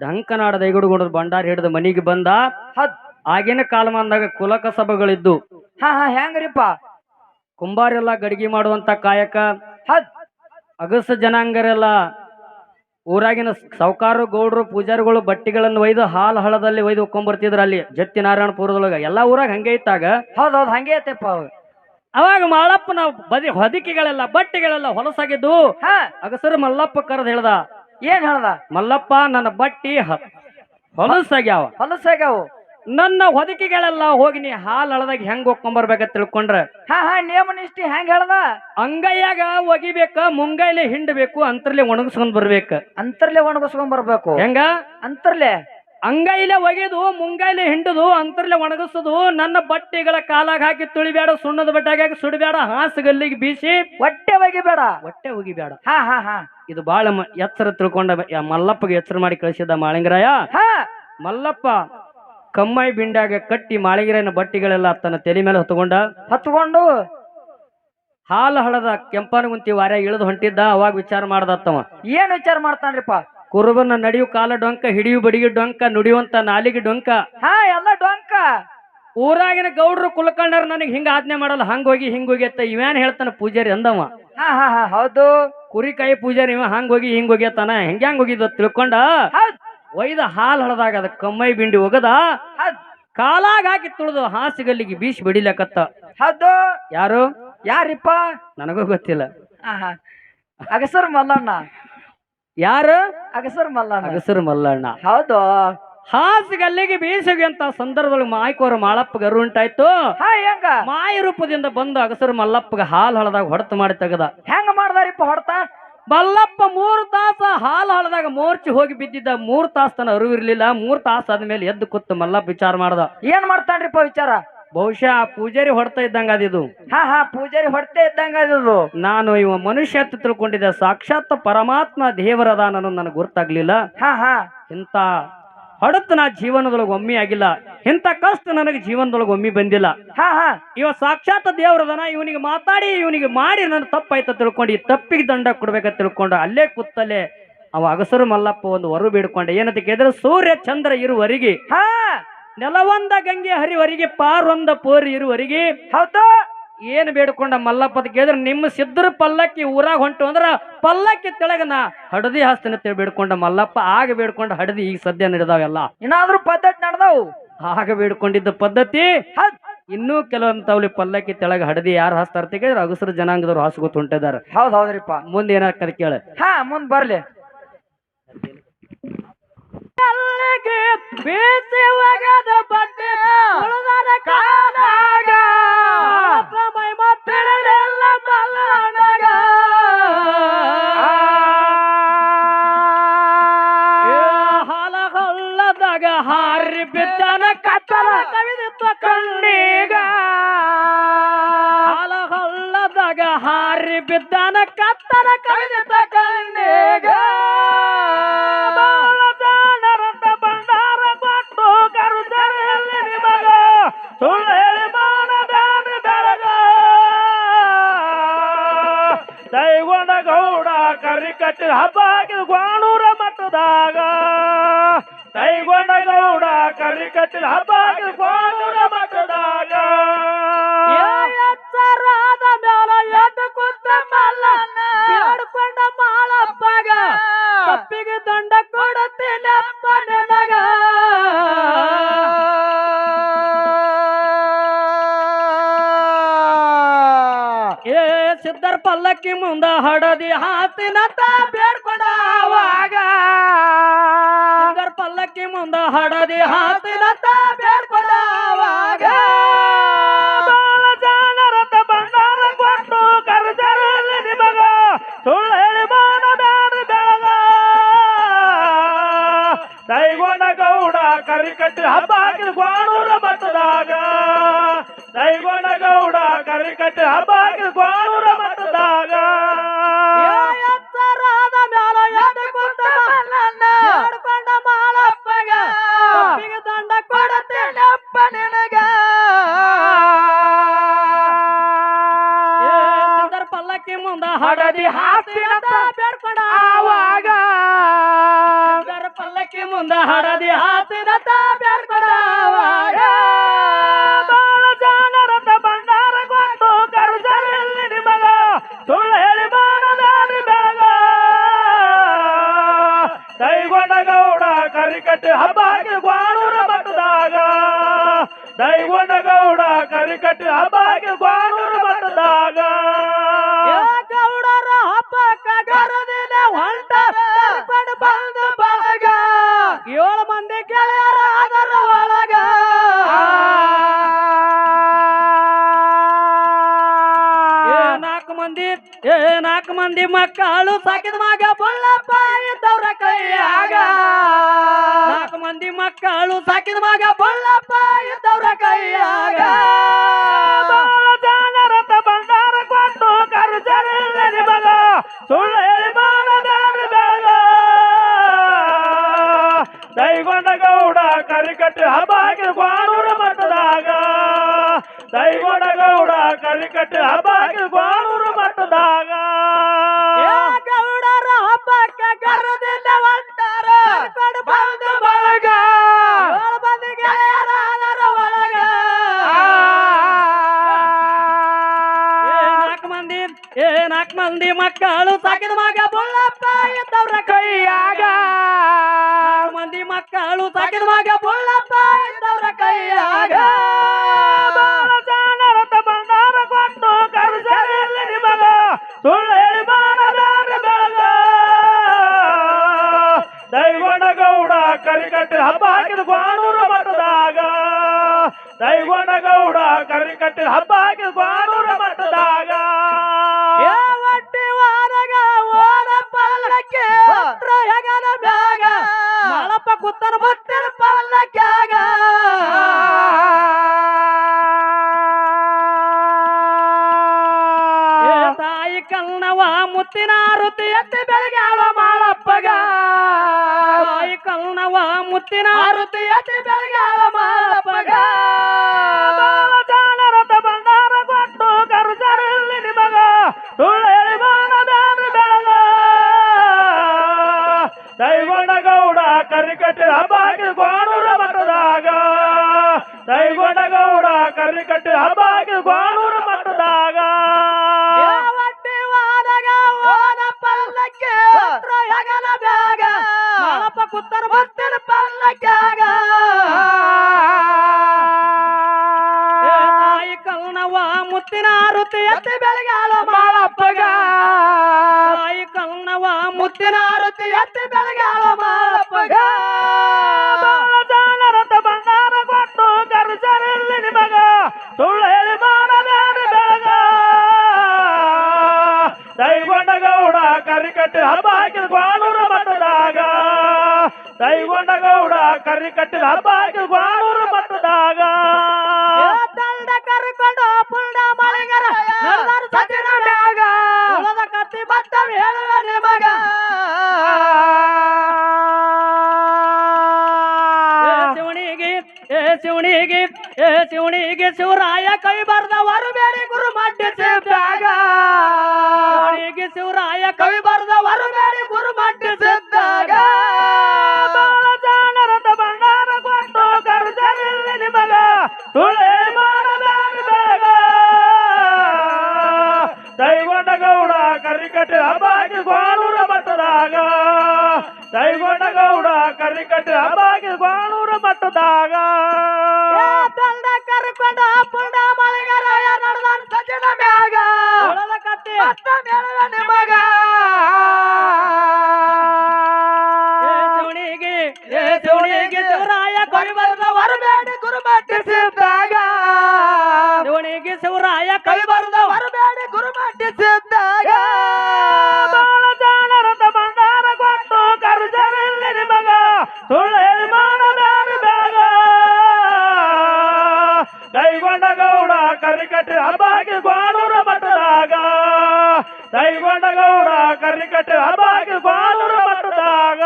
ಢಂಕನಾಡ ದೈಗುಡುಗೊಂಡ್ರು ಭಂಡಾರ ಹಿಡಿದು ಮನಿಗೆ ಬಂದ. ಆಗಿನ ಕಾಲಮಾನದಾಗ ಕುಲಕ ಸಭೆಗಳಿದ್ದು. ಹಾ ಹಾ ಹೆಂಗ್ರಿಪ್ಪ? ಕುಂಬಾರೆಲ್ಲ ಗಡಿಗೆ ಮಾಡುವಂತ ಕಾಯಕ. ಅಗಸ ಜನಾಂಗರೆಲ್ಲ ಊರಾಗಿನ ಸಾವುಕಾರು ಗೌಡ್ರು ಪೂಜಾರಿಗಳು ಬಟ್ಟಿಗಳನ್ನು ಒಯ್ದು ಹಾಲು ಹಳದಲ್ಲಿ ಒಯ್ದು ಒಕ್ಕೊಂಬರ್ತಿದ್ರು ಅಲ್ಲಿ ಜತ್ತಿ ನಾರಾಯಣಪುರದೊಳಗ. ಎಲ್ಲಾ ಊರಾಗ ಹಂಗೆ ಇತ್ತಾಗ. ಹೌದೌದು ಹೌದ್ ಹಂಗೆ ಐತೆಪ್ಪ ಅವಾಗ. ಅವಾಗ ಮಾಳಪ್ಪನ ಬದಿ ಹೊದಿಕೆಗಳೆಲ್ಲ ಬಟ್ಟೆಗಳೆಲ್ಲ ಹೊಲಸಾಗಿದ್ದು. ಹಾ. ಅಗಸರು ಮಲ್ಲಪ್ಪ ಕರೆದು ಹೇಳ್ದ ಏನ್ ಹೇಳ್ದ? ಮಲ್ಲಪ್ಪ ನನ್ನ ಬಟ್ಟಿ ಹೊಲಸಾಗ್ಯಾವ. ಹೊಲಸಾಗ್ಯಾವ. ನನ್ನ ಹೊದಿಕೆಗಳೆಲ್ಲ ಹೋಗಿ ನೀ ಹಾಲ್ ಹಳದಾಗ ಹೆಂಗ್ ಹೋಗ್ಕೊಂಬರ್ಬೇಕ ತಿಳ್ಕೊಂಡ್ರ. ಹಾ ಹಾ ನಿಯಮ ನಿಷ್ಠಿ ಹೆಂಗ್ ಹೇಳ್ದ? ಅಂಗೈಯಾಗ ಒಗಿಬೇಕ ಮುಂಗೈಲಿ ಹಿಂಡಬೇಕು ಅಂತರ್ಲೆ ಒಣಗಿಸ್ಕೊಂಡ್ ಬರ್ಬೇಕು. ಅಂತರ್ಲೆ ಒಣಗಿಸ್ಕೊಂಡ್ ಬರ್ಬೇಕು. ಹೆಂಗ? ಅಂತರ್ಲೆ? ಅಂಗೈಲೆ ಒಗೆದು ಮುಂಗೈಲೆ ಹಿಂಡದು ಅಂತರ್ಲೆ ಒಣಗಿಸೋದು ನನ್ನ ಬಟ್ಟೆಗಳ ಕಾಲಾಗ ಹಾಕಿ ತುಳಿಬೇಡ ಸುಣ್ಣದ ಬಟ್ಟೆಗೆ ಸುಡಬೇಡ ಹಾಸುಗಲ್ಲಿಗೆ ಬೀಸಿ ಹೊಟ್ಟೆ ಒಗಿಬೇಡ. ಹೊಟ್ಟೆ ಒಗಿಬೇಡ. ಹಾ ಹಾ ಹಾ. ಇದು ಬಾಳ ಮ- ಎಚ್ಚರ ತಿಳ್ಕೊಂಡ ಮಲ್ಲಪ್ಪಗೆ ಎಚ್ಚರ ಮಾಡಿ ಕಳಿಸಿದ ಮಾಳಿಂಗರಾಯ. ಹಾ. ಮಲ್ಲಪ್ಪ ಕಮ್ಮೈ ಬಿಂಡ್ಯಾಗ ಕಟ್ಟಿ ಮಾಳಿಗಿರನ ಬಟ್ಟಿಗಳೆಲ್ಲ ತನ್ನ ತಲೆ ಮೇಲೆ ಹೊತ್ತುಕೊಂಡ ಹತ್ಕೊಂಡು ಹಾಲು ಹಳದ ಕೆಂಪನಗುಂತಿ ವಾರ್ಯ ಇಳಿದು ಹೊಂಟಿದ್ದ ಅವಾಗ ವಿಚಾರ ಮಾಡ್ದತ್ತವ. ಏನ್ ವಿಚಾರ ಮಾಡ್ತಾನ್ರಿಪ್ಪ? ಕುರುಬನ ನಡೆಯು ಕಾಲ ಡೊಂಕ ಹಿಡಿಯು ಬಡಿಗೆ ಡೊಂಕ ನುಡಿಯುವಂತ ನಾಲಿಗೆ ಡೊಂಕ. ಹಾ ಎಲ್ಲ ಡೊಂಕ. ಊರಾಗಿನ ಗೌಡ್ರು ಕುಲಕರ್ಣರು ನನಗೆ ಹಿಂಗ ಆಜ್ಞೆ ಮಾಡಲ್ಲ ಹಂಗ ಹೋಗಿ ಹಿಂಗ ಹೋಗಿ ಅತ್ತ ಇವೇನ್ ಹೇಳ್ತಾನ ಪೂಜಾರಿ ಅಂದವ. ಹಾ ಹಾ ಹಾ ಹೌದು. ಕುರಿ ಕಾಯಿ ಪೂಜಾರಿ ಇವ ಹಂಗ ಹೋಗಿ ಹಿಂಗ ಹೋಗಿ ಅತ್ತಾನ ಹೆಂಗ ಹೋಗಿದ ತಿಳ್ಕೊಂಡ? ಒಯ್ದ ಹಾಲ್ ಹಳದಾಗ ಅದ ಕಮ್ಮೈ ಬಿಂಡಿ ಒಗದ ಕಾಲಾಗ ಹಾಕಿ ತುಳಿದು ಹಾಸಿಗಲ್ಲಿಗೆ ಬೀಸಿ ಬಿಡಿಲಕತ್ತ. ಹೌದು. ಯಾರು? ಯಾರಿಪ್ಪ? ನನಗೂ ಗೊತ್ತಿಲ್ಲ. ಹಾ ಹಾ ಅಗಸರ್ ಮಲ್ಲಣ್ಣ. ಯಾರು? ಅಗಸರ್ ಮಲ್ಲಣ್ಣ. ಅಗಸರ್ ಮಲ್ಲಣ್ಣ. ಹೌದು. ಹಾಸಿಗಲ್ಲಿಗೆ ಬೀಸಿಗೆ ಸಂದರ್ಭದಲ್ಲಿ ಸಂದರ್ಭದೊಳಗೆ ಮಾಯ್ಕೋರ ಮಾಳಪ್ಪ ಗರು ಉಂಟಾಯ್ತು ಹೆಂಗ? ಮಾಯ ರೂಪದಿಂದ ಬಂದು ಅಗಸರು ಮಲ್ಲಪ್ಪಗ ಹಾಲು ಹಳದಾಗ ಹೊಡೆತ ಮಾಡಿ ತೆಗದ. ಹೆಂಗ ಮಾಡ್ದಾರಿಪ್ಪ ಹೊಡೆತ? ಮಲ್ಲಪ್ಪ ಮೂರು ತಾಸ ಹಾಲು ಹಳದಾಗ ಮೋರ್ಚಿ ಹೋಗಿ ಬಿದ್ದಿದ್ದ. ಮೂರು ತಾಸ ತನ ಅರಿವಿರ್ಲಿಲ್ಲ. ಮೂರು ತಾಸ ಆದ್ಮೇಲೆ ಎದ್ದು ಕೂತು ಮಲ್ಲಪ್ಪ ವಿಚಾರ ಮಾಡ್ದ. ಏನ್ ಮಾಡ್ತಾನ್ರಿಪ್ಪ ವಿಚಾರ? ಬಹುಶಃ ಆ ಪೂಜಾರಿ ಹೊಡ್ತಾ ಇದ್ದಂಗ ಅದಿದು ಹಾ ಹಾ ಪೂಜಾರಿ ಹೊಡ್ತಾ ಇದ್ದಂಗ ಅದಿದು ನಾನು ಇವ ಮನುಷ್ಯ ಅಂತ ತಿಳ್ಕೊಂಡಿದ್ದೆ ಸಾಕ್ಷಾತ್ ಪರಮಾತ್ಮ ದೇವರದ ನಾನು ನನಗೆ ಗುರ್ತಾಗ್ಲಿಲ್ಲ. ಹಾ ಹಾ. ಇಂತ ಹೊಡತ್ ನಾ ಜೀವನದೊಳಗೆ ಒಮ್ಮೆ ಆಗಿಲ್ಲ. ಇಂಥ ಕಷ್ಟ ನನಗೆ ಜೀವನದೊಳಗೆ ಒಮ್ಮೆ ಬಂದಿಲ್ಲ. ಹಾ ಹಾ. ಇವ ಸಾಕ್ಷಾತ್ ದೇವರದನ ಇವನಿಗೆ ಮಾತಾಡಿ ಇವನಿಗೆ ಮಾಡಿ ನನ್ನ ತಪ್ಪಾಯ್ತ ತಿಳ್ಕೊಂಡು ಈ ತಪ್ಪಿಗೆ ದಂಡ ಕೊಡ್ಬೇಕಂತ ತಿಳ್ಕೊಂಡು ಅಲ್ಲೇ ಕೂತಲ್ಲೇ ಅವ ಅಗಸರು ಮಲ್ಲಪ್ಪ ಒಂದು ವರು ಬೇಡ್ಕೊಂಡೆ. ಏನಂತ ಕೇಳಿದ್ರೆ ಸೂರ್ಯ ಚಂದ್ರ ಇರುವರೆಗೆ ಹಾ. ನೆಲವೊಂದ ಗಂಗೆ ಹರಿವರಿಗೆ ಪಾರೊಂದ ಪೋರಿ ಇರುವರಿಗೆ. ಹೌದು. ಏನ್ ಬೇಡ್ಕೊಂಡ ಮಲ್ಲಪ್ಪದ ಕೇಳಿದ್ರೆ ನಿಮ್ಮ ಸಿದ್ಧರ ಪಲ್ಲಕ್ಕಿ ಊರಾಗ ಹೊಂಟು ಅಂದ್ರ ಪಲ್ಲಕ್ಕಿ ತೆಳಗ ನಾ ಹಡದಿ ಹಾಸ್ತಿನ ತಿಳಿ ಬೇಡ್ಕೊಂಡ ಮಲ್ಲಪ್ಪ ಆಗ ಬೇಡ್ಕೊಂಡ ಹಡದಿ ಈಗ ಸದ್ಯ ನಡೆದಾವೆಲ್ಲ. ಏನಾದ್ರೂ ಪದ್ಧತಿ ನಡೆದವು. ಆಗ ಬೇಡ್ಕೊಂಡಿದ್ದ ಪದ್ಧತಿ ಇನ್ನೂ ಕೆಲವೊಂದು ಪಲ್ಲಕ್ಕಿ ತೆಳಗ ಹಡದಿ ಯಾರು ಹಾಸ್ತಾರ ಕೇಳಿದ್ರೆ ಅಗಸರ ಜನಾಂಗದವ್ರು ಹಾಸ್ಕೊತ ಹೊಂಟಿದಾರ. ಹೌದ್ ಹೌದ್ರಿಪ್ಪ. ಮುಂದೆ ಏನಾಗ್ತದೆ ಕೇಳ. ಹಾ ಮುಂದ್ ಬರ್ಲಿ. ಬೇಸಿ ಒಗದ ಬಟ್ಟೆ ಉಳಿದರ ಕಾಲಾಗ. ಮೈ ಮತ್ತಿಳರೆಲ್ಲ ಮಲ್ಲಣ್ಣಗ. ಏ ಹಾಲ ಹಳ್ಳದಾಗ ಹಾರಿ ಬಿದ್ದನ ಕತ್ತರ ಕವಿದಿತ್ತು ಕಣ್ಣೀಗ. ಹಾಲ ಹಳ್ಳದಾಗ ಹಾರಿ ಬಿದ್ದನ ಕತ್ತಲ ಕವಿದಿತ್ತ ಕಣ್ಣೀಗ. ದೈಗೊಂಡ ಗೌಡ ಕರಿ ಕಟ್ಟಿದ ಹಬ್ಬ ಹಾಕಿದ ಗ್ವಾಣೂರ ಮಠದಾಗ. ಗೌಡ ಕರಿ ಕಟ್ಟಿದ ಹಬ್ಬ ಹಾಕಿದ ಗ್ವಾಣೂರ ಮಠದಾಗ. ಹಡದಿ ಹಾತಿನಂತ ಬೇಡ್ಕೊಂಡ ಅವಾಗ ಸಿದ್ದರ್ ಪಲ್ಲಕ್ಕಿ ಮುಂದ ಹಡದಿ ಹಾತಿನಂತ ಬೇಡ್ಕೊಂಡ ಅವಾಗ ಜನರತ ಭಂಡಾರ ಕೊಟ್ಟು ಕರ್ಜರಲ್ಲಿ ನಿಮಗ ಸುಳ್ಳು ಹೇಳಿ ಮಾಡಬೇಡ ಬೆಳಗ. ದೈಗೊಂಡ ಗೌಡ ಕರಿ ಕಟ್ಟಿ ಹಬ್ಬ ಹಾಕಿದ ಗ್ವಾಣೂರ ಮಠದಾಗ. ದೈಗೊಂಡ ಗೌಡ ಕರಿ ಕಟ್ಟಿ ಹಬ್ಬ ಹಾಕಿದ ಗ್ವಾಣೂರ ಪಲ್ಲಕ್ಕಿ ಮುಂದ ಹಡದಿ ಹಾಸ್ತಿ ಅಂತ ಬೇಡ್ಕೊಂಡ. ಆವಾಗ. ಸಿದ್ದರ್ ಪಲ್ಲಕ್ಕಿ ಆಕಿ ಮುಂದ ಹಡದಿ ಹಾಸಿದತ ಬೇಡ್ಕೊಡವಾಗ ಬಾಳ ಜಾಣರತ ಬಂಗಾರ ಕೊಟ್ಟು ಕರುಸರಲ್ಲಿ ನಿಮಗ ಸುಳ್ಳು ಹೇಳಿ ಬಾಣದಾರಿ ಬೆಳಗ. ದೈಗೊಂಡ ಗೌಡ ಕರಿಕಟ್ಟಿ ಹಬ್ಬಾಗಿ ಗ್ವಾಣೂರ ಮಠದಾಗ. ದೈಗೊಂಡ ಗೌಡ ಕರಿಕಟ್ಟಿ ಹಬ್ಬಾಗಿ ಗ್ವಾಣೂರ ಮಠದಾಗ. ಗೌಡರ ಹಬ್ಬಕ್ಕ ಗರದಿನ ಹೊಂಟ ಬಂದ ಬಳಗ. ಏಳು ಮಂದಿ ಗೆಳೆಯರ ಅದರ ಒಳಗ. ನಾಲ್ಕು ಮಂದಿ, ಏ ನಾಲ್ಕು ಮಂದಿ ಮಕ್ಕಳು ಸಾಕಿದ ಮಗ ಬುಳ್ಳಪ್ಪ ಇದ್ದವ್ರ ಕೈಯಾಗ. ನಾಲ್ಕು ಮಂದಿ ಮಕ್ಕಳು ಸಾಕಿದ ಮಗ ಬುಳ್ಳಪ್ಪ ಇದ್ದವ್ರ ಕೈಯಾಗ. ಗೌಡ ಕರಿಕಟ್ಟಿ ಹಬ್ಬಾಗಿ ಗ್ವಾಣೂರ ಮಟ್ಟದಾಗ ಗೌಡರ ಹಬ್ಬಕ್ಕೆ ಕರೆದಿಲ್ಲ ಹೊಂಟಾರ? ಬಂದ ಬಳಗ. ಮಂದಿ ಗೆಳೆಯರ ಅದರ ಒಳಗ. ನಾಲ್ಕು ಮಂದಿ ಏ ನಾಲ್ಕು ಮಂದಿ ಮಕ್ಕಳು ಸಾಕಿದ ಮಗ ಬುಳ್ಳಪ್ಪ ಇದ್ದವ್ರ ಕೈಯಾಗ. ಮಂದಿ ಮಕ್ಕಳು ಸಾಕಿದ ಮಗ ಬುಳ್ಳಪ್ಪ ಇದ್ದವ್ರ ಕೈಯಾಗ. ಕರಿಕಟ್ಟಿ ಹಬ್ಬ ಹಾಕಿದ ಗ್ವಾನೂರ ಮಠದಾಗ. ಗೌಡ ಕರಿಕಟ್ಟಿ ಹಬ್ಬ ಹಾಕಿದ ಗ್ವಾನೂರ ಮಠದಾಗ. ಮುತ್ತಿನ ಆರುತಿ ಎತ್ತಿ ಬೆಳಗಾಳ ಮಾಳಪ್ಪಗ ಬಾಳ ಜಾಣರತ ಬಂಗಾರ ಕೊಟ್ಟು ಕರುಸರಿಲ್ಲ ನಿಮಗ ಸುಳ್ಳು ಹೇಳಿ ಮಾಡದಾರಿ ಬೆಳಗ. ದೈಗೊಂಡ ಗೌಡ ಕರಿಕಟ್ಟಿ ಹಬ್ಬ ಹಾಕಿದ ಗ್ವಾಣೂರ ಮಠದಾಗ. ದೈಗೊಂಡ ಗೌಡ ಕರಿಕಟ್ಟಿ ಹಬ್ಬ ಹಾಕಿದ ಗ್ವಾಣೂರ ಮಠದಾಗ. ಒಟ್ಟಿ ವಾರಗ ಓದ ಪಲ್ಲಕ್ಕೆ ಹತ್ರ ಹೆಗಲ ಬ್ಯಾಗ. ಮಳಪ ಕುತ್ತನ ಕಲ್ನವ ಮುತ್ತಿನ ಆರತಿ ಎತ್ತಿ ಬೆಳಗಾವ ಮಾಲಪ್ಪಗ ಬಾಳ ಜಾಣರತ ಬಂಗಾರ ಕೊಟ್ಟು ಕರುಸರಿಲ್ಲ ನಿಮಗ ಸುಳ್ಳು ಹೇಳಿ ಮಾಡಬೇಡಿ ಬೆಳಗ. ದೈಗೊಂಡ ಗೌಡ ಕರಿಕಟ್ಟಿ ಹಬ್ಬ ಹಾಕಿದ ಗ್ವಾಣೂರ ಮಠದಾಗ. ದೈಗೊಂಡ ಗೌಡ ಕರಿಕಟ್ಟಿ ಹಬ್ಬ ಹಾಕಿದ ಗ್ವಾಣೂರ ಮಠದಾಗ. ಕರ್ಕೊಂಡು ಪುಂಡ ಮಳೆಗರ ಮ್ಯಾಗ. ಉಳದ ಕತ್ತಿ ಹೇಳುವ ನಿಮಗ ಶಿವಣಿಗೆ ಏ ಶಿವಣಿಗೆ ಏ ಶಿವಣಿಗೆ ಶಿವರಾಯ ಕೈ ಬರ್ದ ಬೇರೆ ಗುರು ಮಡ್ಡಿಸಿದ್ದಾಗ ಶಿವಣಿಗೆ ಶಿವರಾಯ ಕೈ ಬರ್ದ ಬೇರೆ ಗುರು ಕರಿಕಟ್ಟಿ ಹಬ್ಬ ಹಾಕಿ ಮಟ್ಟದಾಗ. ಮಠದಾಗ ದೈಗೊಂಡ ಗೌಡ ಕರಿಕಟ್ಟೆ ಹಬ್ಬ ಹಾಕಿ ಮಟ್ಟದಾಗ. ಏ ದಂಡ ಕರ್ಕೊಂಡು ಪುಂಡ ಮಳಿಗರ ನಡೆದ ಸಜ್ಜನ ಮ್ಯಾಗ. ಕಟ್ಟಿ ನಿಮಗ. ಏ ಶಿವಣಿಗೆ ಏ ಶಿವಣಿಗೆ ಶಿವರಾಯ ಕೈ ಬರದ ವರಬೇಡಿ ಗುರುಮಟ್ಟಿ ಮಟ್ಟಿಸಿದ್ದಾಗ ಶಿವಣಿಗೆ ಶಿವರಾಯ ಕೈ ಬರದ ವರಬೇಡಿ ಗುರು ಮಟ್ಟಿಸಿದ್ದಾಗ ದೈಗೊಂಡ ಗೌಡ ಕರಿಕಟ್ಟೆ ಹಾಕಿ ಗ್ವಾಣೂರ ಮಠದಾಗ. ದೈಗೊಂಡ ಗೌಡ ಕರಿಕಟ್ಟೆ ಹಾಕಿ ಗ್ವಾಣೂರ ಮಠದಾಗ.